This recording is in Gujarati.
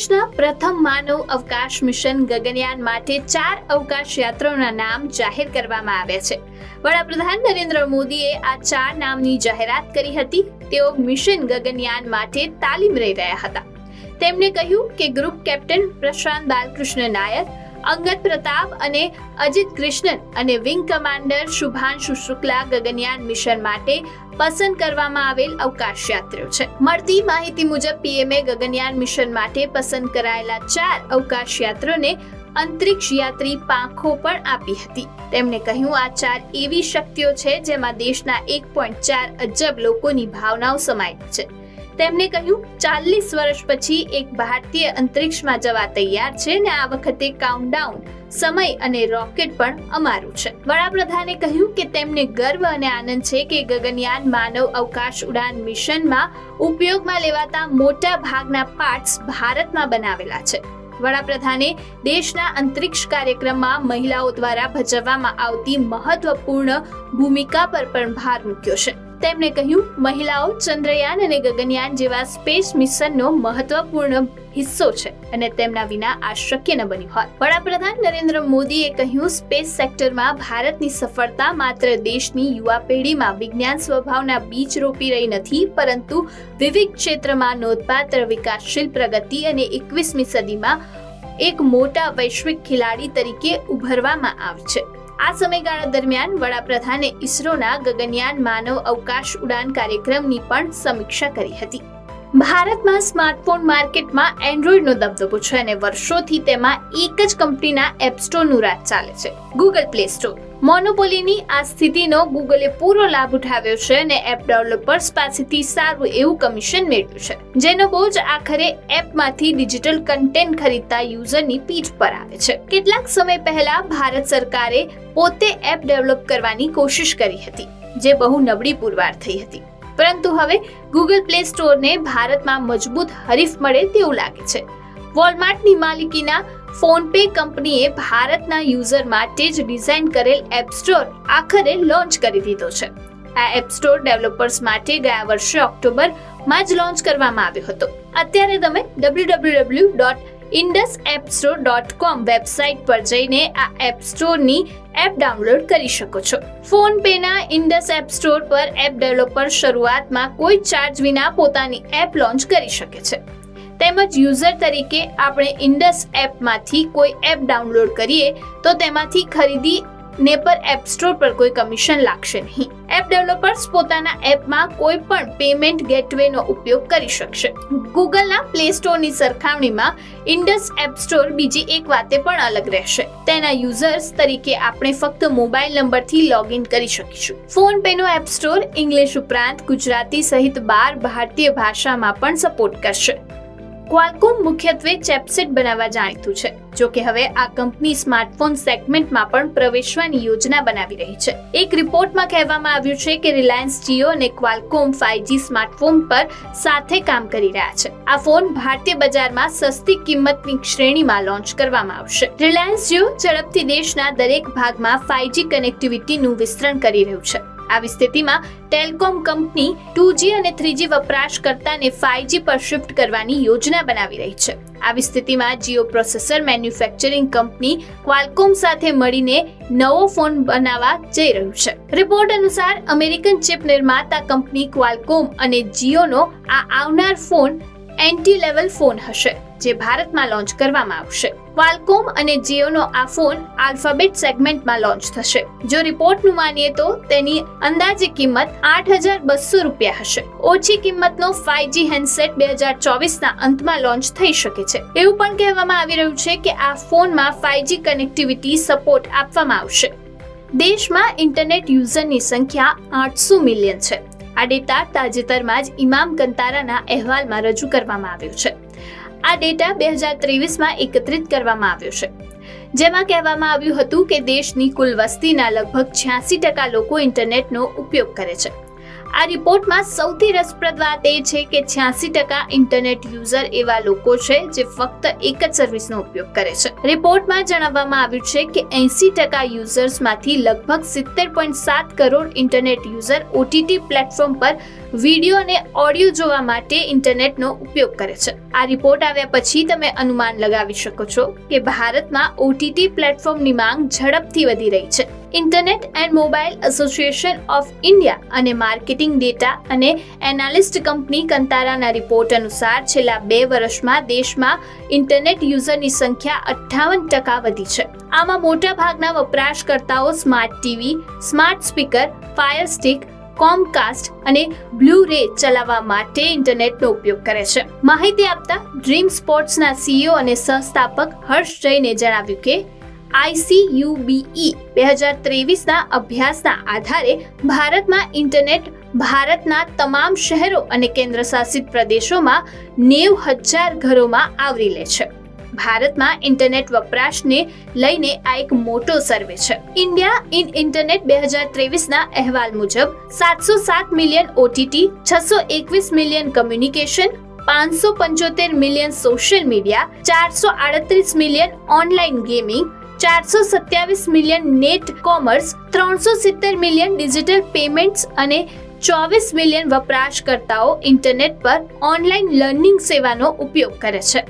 દેશના પ્રથમ માનવ અવકાશ મિશન ગગનયાન માટે ચાર અવકાશ યાત્રાઓના નામ જાહેર કરવામાં આવ્યા છે. વડાપ્રધાન નરેન્દ્ર મોદીએ આ ચાર નામની જાહેરાત કરી હતી. તેઓ મિશન ગગનયાન માટે તાલીમ લઈ રહ્યા હતા. તેમણે કહ્યું કે ગ્રુપ કેપ્ટન પ્રશાંત બાલકૃષ્ણ નાયર અંગદ પ્રતાપ અને અજિત કૃષ્ણન અને wing commander Shubhanshu Shukla Gaganyaan mission માટે પસંદ કરવામાં આવેલ અવકાશ યાત્રીઓ છે. મળતી માહિતી મુજબ પીએમએ ગગનયાન મિશન માટે પસંદ કરાયેલા ચાર અવકાશ યાત્રીઓને અંતરિક્ષ યાત્રી પાંખો પણ આપી હતી. તેમણે કહ્યું, આ ચાર એવી શક્તિઓ છે જેમાં દેશના એક પોઈન્ટ ચાર અજબ લોકોની ભાવનાઓ સમાયેલી છે. તેમણે કહ્યું, ચાલીસ વર્ષ પછી એક ભારતીય અંતરિક્ષમાં જવા તૈયાર છે ને આ વખતે કાઉન્ટડાઉન સમય અને રોકેટ પણ અમારું છે. વડાપ્રધાને કહ્યું કે તેમને ગર્વ અને આનંદ છે કે ગગનયાન માનવ અવકાશ ઉડાન મિશનમાં ઉપયોગમાં લેવાતા મોટા ભાગના પાર્ટ્સ ભારતમાં બનાવેલા છે. વડાપ્રધાને દેશના અંતરિક્ષ કાર્યક્રમમાં મહિલાઓ દ્વારા ભજવવામાં આવતી મહત્વપૂર્ણ ભૂમિકા પર પણ ભાર મૂક્યો છે. તેમણે કહ્યું, મહિલાઓ ચંદ્રયાન અને ગગનયાન જેવા સ્પેસ મિશનનો મહત્વપૂર્ણ હિસ્સો છે અને તેમના વિના આ શક્ય ન બન્યું હોત વડાપ્રધાન નરેન્દ્ર મોદીએ કહ્યું, સ્પેસ સેક્ટરમાં ભારતની સફળતા માત્ર દેશની યુવા પેઢીમાં વિજ્ઞાન સ્વભાવના બીજ રોપી રહી નથી, પરંતુ વિવિધ ક્ષેત્રમાં નોંધપાત્ર વિકાસશીલ પ્રગતિ અને એકવીસમી સદીમાં એક મોટા વૈશ્વિક ખેલાડી તરીકે ઉભરવામાં આવે છે. આ સમયગાળા દરમિયાન વડાપ્રધાને ઇસરોના ગગનયાન માનવ અવકાશ ઉડાન કાર્યક્રમની પણ સમીક્ષા કરી હતી. ભારતમાં સ્માર્ટફોન માર્કેટમાં એન્ડ્રોઈડનો દબદબો છે અને વર્ષોથી તેમાં એક જ કંપનીના એપ સ્ટોરનું રાજ ચાલે છે. ગૂગલ પ્લે સ્ટોર મોનોપોલીની આ સ્થિતિનો ગૂગલે પૂરો લાભ ઉઠાવ્યો છે અને એપ ડેવલપર્સ પાસેથી સારું એવું કમિશન મેળવ્યું છે, જેનો બોજ આખરે એપમાંથી ડિજિટલ કન્ટેન્ટ ખરીદતા યુઝરની પીઠ પર આવે છે. કેટલાક સમય પહેલા ભારત સરકારે પોતે એપ ડેવલપ કરવાની કોશિશ કરી હતી, જે બહુ નબળી પુરવાર થઈ હતી. પરંતુ હવે ગૂગલ પ્લે સ્ટોરને ભારતમાં મજબૂત હરીફ મળે તેવું લાગે છે. વોલમાર્ટની માલિકીના ફોનપે કંપનીએ ભારતના યુઝર માટે જ ડિઝાઇન કરેલ એપ સ્ટોર આખરે લોન્ચ કરી દીધો છે. આ એપ સ્ટોર ડેવલપર્સ માટે ગયા વર્ષે ઓક્ટોબરમાં જ લોન્ચ કરવામાં આવ્યો હતો. અત્યારે તમે W dot Indus app store dot com website પર જઈને આ એપ સ્ટોરની એપ ડાઉનલોડ કરી શકો છો. ફોન પેના ઇન્ડસ એપ સ્ટોર પર એપ ડેવલપર શરૂઆતમાં કોઈ ચાર્જ વિના પોતાની એપ લોન્ચ કરી શકે છે. તેમજ યુઝર તરીકે આપણે ઇન્ડસ એપમાંથી કોઈ એપ ડાઉનલોડ કરીએ, તો તેમાંથી ખરીદી ને પર એપ સ્ટોર પર કોઈ કમિશન લાગશે નહીં. એપ ડેવલપર્સ પોતાના એપમાં કોઈ પણ પેમેન્ટ ગેટવેનો ઉપયોગ કરી શકશે. ગૂગલના પ્લે સ્ટોરની સરખામણીમાં ઇન્ડસ એપ સ્ટોર બીજી એક વાતે પણ અલગ રહેશે. તેના યુઝર્સ તરીકે આપણે ફક્ત મોબાઈલ નંબરથી લોગિન કરી શકીશું. ફોન પેનો એપ સ્ટોર ઇંગ્લિશ ઉપરાંત ગુજરાતી સહિત બાર ભારતીય ભાષામાં પણ સપોર્ટ કરશે. ક્વાલકોમ મુખ્યત્વે ચેપસેટ બનાવવા જાણીતું છે, જો કે હવે આ કંપની સ્માર્ટફોન સેગમેન્ટમાં પણ પ્રવેશવાની યોજના બનાવી રહી છે. એક રિપોર્ટમાં કહેવામાં આવ્યું છે કે રિલાયન્સ જીઓ અને ક્વાલકોમ ફાઇવજી સ્માર્ટફોન પર સાથે કામ કરી રહ્યા છે. આ ફોન ભારતીય બજારમાં સસ્તી કિંમતની શ્રેણીમાં લોન્ચ કરવામાં આવશે. રિલાયન્સ જીઓ ઝડપથી દેશના દરેક ભાગમાં ફાઇવજી કનેક્ટિવિટીનું વિસ્તરણ કરી રહ્યું છે. આવી સ્થિતિમાં ટેલિકોમ કંપની ટુજી અને થ્રીજી વપરાશકર્તાને ફાઇવજી પર શિફ્ટ કરવાની યોજના બનાવી રહી છે. આવી સ્થિતિમાં Jio processor manufacturing company Qualcomm સાથે મળીને નવો ફોન બનાવવા જઈ રહ્યું છે. રિપોર્ટ અનુસાર અમેરિકન ચિપ નિર્માતા કંપની ક્વાલકોમ અને જીઓનો આ આવનાર ફોન એન્ટી લેવલ ફોન હશે. જે ભારતમાં લોન્ચ કરવામાં આવશે. ક્વાલકોમ અને જીઓનો આ ફોન આલ્ફાબેટ સેગમેન્ટમાં લોન્ચ થશે. જો રિપોર્ટનું માનીએ તો તેની અંદાજે કિંમત આઠ હજાર બસો રૂપિયા હશે. ઓછી કિંમતનો ફાઇવજી હેન્ડસેટ બે હજાર ચોવીસના અંતમાં લોન્ચ થઈ શકે છે. એવું પણ કહેવામાં આવી રહ્યું છે કે આ ફોનમાં ફાઇવજી કનેક્ટિવિટી સપોર્ટ આપવામાં આવશે. દેશમાં ઇન્ટરનેટ યુઝરની સંખ્યા આઠસો મિલિયન છે. આ ડેટા તાજેતરમાં જ ઇમામ કંતારાના અહેવાલમાં રજૂ કરવામાં આવ્યો છે. આ ડેટા બે હજાર ત્રેવીસમાં એકત્રિત કરવામાં આવ્યો છે. જેમાં કહેવામાં આવ્યું હતું કે દેશની કુલ વસ્તીના લગભગ છ્યાસી ટકા લોકો ઇન્ટરનેટનો ઉપયોગ કરે છે. આ રિપોર્ટમાં સૌથી રસપ્રદ વાત એ છે કે છ્યાસી ટકા ઇન્ટરનેટ યુઝર એવા લોકો છે જે ફક્ત એક જ સર્વિસનો ઉપયોગ કરે છે. રિપોર્ટમાં જણાવવામાં આવ્યું છે કે એંસી ટકા યુઝર્સમાંથી લગભગ સિત્તેર પોઈન્ટ સાત crore internet user OTT platform પર વીડિયો અને ઓડિયો જોવા માટે ઇન્ટરનેટનો ઉપયોગ કરે છે. આ રિપોર્ટ આવ્યા પછી તમે અનુમાન લગાવી શકો છો કે ભારતમાં ઓટીટી પ્લેટફોર્મની માંગ ઝડપથી વધી રહી છે. Internet and Mobile Association of India અને માર્કેટિંગ ડેટા અને એનાલિસ્ટ કંપની કંતારાના રિપોર્ટ અનુસાર છેલ્લા બે વર્ષમાં દેશમાં ઇન્ટરનેટ યુઝરની સંખ્યા અઠ્ઠાવન ટકા વધી છે. આમાં મોટા ભાગના વપરાશકર્તાઓ smart TV, smart speaker, fire stick, Comcast અને બ્લુ રે ચલાવવા માટે ઇન્ટરનેટનો ઉપયોગ કરે છે. માહિતી આપતા ડ્રીમ સ્પોર્ટ્સના સીઈઓ અને સહસ્થાપક હર્ષ જૈને જણાવ્યું કે આઈસીયુબીઈ બે હજાર ત્રેવીસના અભ્યાસના આધારે ભારતમાં ઇન્ટરનેટ ભારતના તમામ શહેરો અને કેન્દ્રશાસિત પ્રદેશોમાં નેવ હજાર ઘરોમાં આવરી લે છે. ભારતમાં ઇન્ટરનેટ વપરાશને લઈને આ એક મોટો સર્વે છે. ઇન્ડિયા ઇન ઇન્ટરનેટ બે હજાર ત્રેવીસના અહેવાલ મુજબ સાતસો સાત મિલિયન ઓટીટી, છસો એકવીસ મિલિયન કમ્યુનિકેશન, પાંચસો પંચોતેર મિલિયન સોશિયલ મીડિયા, ચારસો આડત્રીસ મિલિયન ઓનલાઈન ગેમિંગ ચારસો સત્યાવીસ મિલિયન નેટ કોમર્સ, ત્રણસો સિત્તેર મિલિયન ડિજિટલ પેમેન્ટ્સ અને ચોવીસ મિલિયન વપરાશકર્તાઓ ઇન્ટરનેટ પર ઓનલાઈન લર્નિંગ સેવાનો ઉપયોગ કરે છે.